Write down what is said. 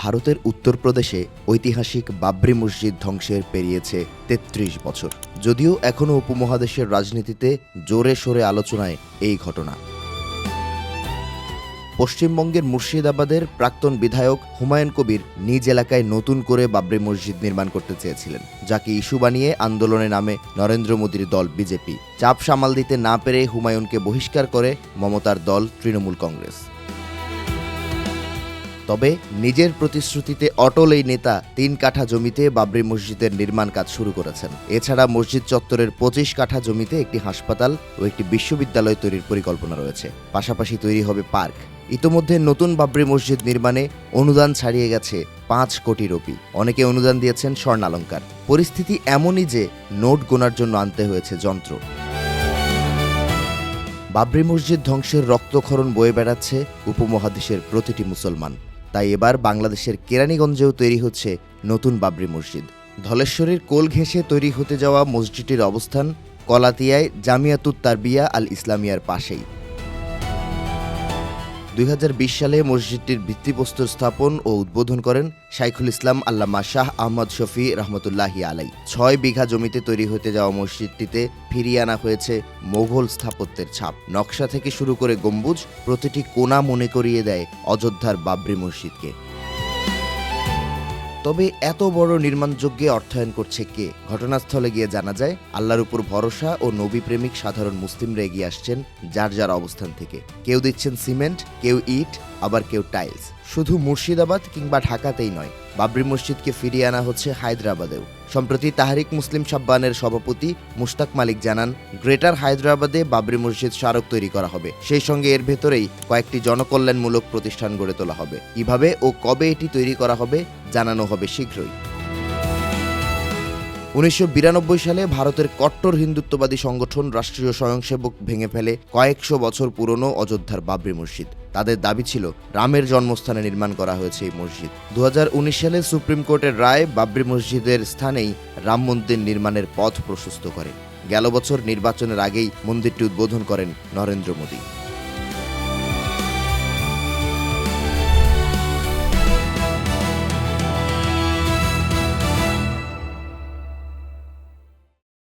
ভারতের উত্তরপ্রদেশে ঐতিহাসিক বাবরি মসজিদ ধ্বংসের পেরিয়েছে তেত্রিশ বছর। যদিও এখনও উপমহাদেশের রাজনীতিতে জোরে সোরে আলোচনায় এই ঘটনা। পশ্চিমবঙ্গের মুর্শিদাবাদের প্রাক্তন বিধায়ক হুমায়ুন কবির নিজ এলাকায় নতুন করে বাবরি মসজিদ নির্মাণ করতে চেয়েছিলেন, যাকে ইস্যু বানিয়ে আন্দোলনে নামে নরেন্দ্র মোদীর দল বিজেপি। চাপ সামাল দিতে না পেরে হুমায়ুনকে বহিষ্কার করে মমতার দল তৃণমূল কংগ্রেস। তবে নিজের প্রতিশ্রুতিতে অটল এই নেতা তিন কাঠা জমিতে বাবরি মসজিদের নির্মাণ কাজ শুরু করেছেন। এছাড়া মসজিদ চত্বরের পঁচিশ কাঠা জমিতে একটি হাসপাতাল ও একটি বিশ্ববিদ্যালয় তৈরির পরিকল্পনা রয়েছে। পাশাপাশি তৈরি হবে পার্ক। ইতোমধ্যে নতুন বাবরি মসজিদ নির্মাণে অনুদান ছাড়িয়ে গেছে পাঁচ কোটি রুপি। অনেকে অনুদান দিয়েছেন স্বর্ণালঙ্কার। পরিস্থিতি এমনই যে নোট গোনার জন্য আনতে হয়েছে যন্ত্র। বাবরি মসজিদ ধ্বংসের রক্তক্ষরণ বয়ে বেড়াচ্ছে উপমহাদেশের প্রতিটি মুসলমান। তাই এবার বাংলাদেশের কেরানীগঞ্জেও তৈরি হচ্ছে নতুন বাবরি মসজিদ। ধলেশ্বরীর কোল ঘেঁষে তৈরি হতে যাওয়া মসজিদটির অবস্থান কলাতিয়ায় জামিয়াতুত তারবিয়া আল ইসলামিয়ার পাশেই। দুই হাজার বিশ সালে মসজিদটির ভিত্তিপ্রস্তর স্থাপন ও উদ্বোধন করেন শাইখুল ইসলাম আল্লামা শাহ আহমদ শফি রহমতুল্লাহি আলাই ছয় বিঘা জমিতে তৈরি হতে যাওয়া মসজিদটিতে ফিরিয়ে আনা হয়েছে মোঘল স্থাপত্যের ছাপ। নকশা থেকে শুরু করে গম্বুজ প্রতিটি কোনা মনে করিয়ে দেয় অযোধ্যার বাবরি মসজিদকে। তবে এত বড় নির্মাণযজ্ঞে অর্থায়ন করছে কে? ঘটনাস্থলে গিয়ে জানা যায়, আল্লাহর উপর ভরসা ও নবী প্রেমিক সাধারণ মুসলিমরা এগিয়ে আসছেন যার যার অবস্থান থেকে। কেউ দিচ্ছেন সিমেন্ট, কেউ ইট, আবার কেউ টাইলস। শুধু মুর্শিদাবাদ কিংবা ঢাকাতেই নয়, বাবরি মসজিদকে ফিরিয়ে আনা হচ্ছে হায়দ্রাবাদেও। সম্প্রতি তাহারিক মুসলিম সাব্বানের সভাপতি মুশতাক মালিক জানান, গ্রেটার হায়দ্রাবাদে বাবরি মসজিদ স্মারক তৈরি করা হবে। সেই সঙ্গে এর ভেতরেই কয়েকটি জনকল্যাণমূলক প্রতিষ্ঠান গড়ে তোলা হবে। কীভাবে ও কবে এটি তৈরি করা হবে জানানো হবে শীঘ্রই। উনিশশো বিরানব্বই সালে ভারতের কট্টর হিন্দুত্ববাদী সংগঠন রাষ্ট্রীয় স্বয়ংসেবক ভেঙে ফেলে কয়েকশো বছর পুরনো অযোধ্যার বাবরি মসজিদ। তাদের দাবি ছিল, রামের জন্মস্থানে নির্মাণ করা হয়েছে এই মসজিদ। দু হাজার উনিশ সালে সুপ্রিম কোর্টের রায় বাবরি মসজিদের স্থানেই রাম মন্দির নির্মাণের পথ প্রশস্ত করে। গেল বছর নির্বাচনের আগেই মন্দিরটি উদ্বোধন করেন নরেন্দ্র মোদী।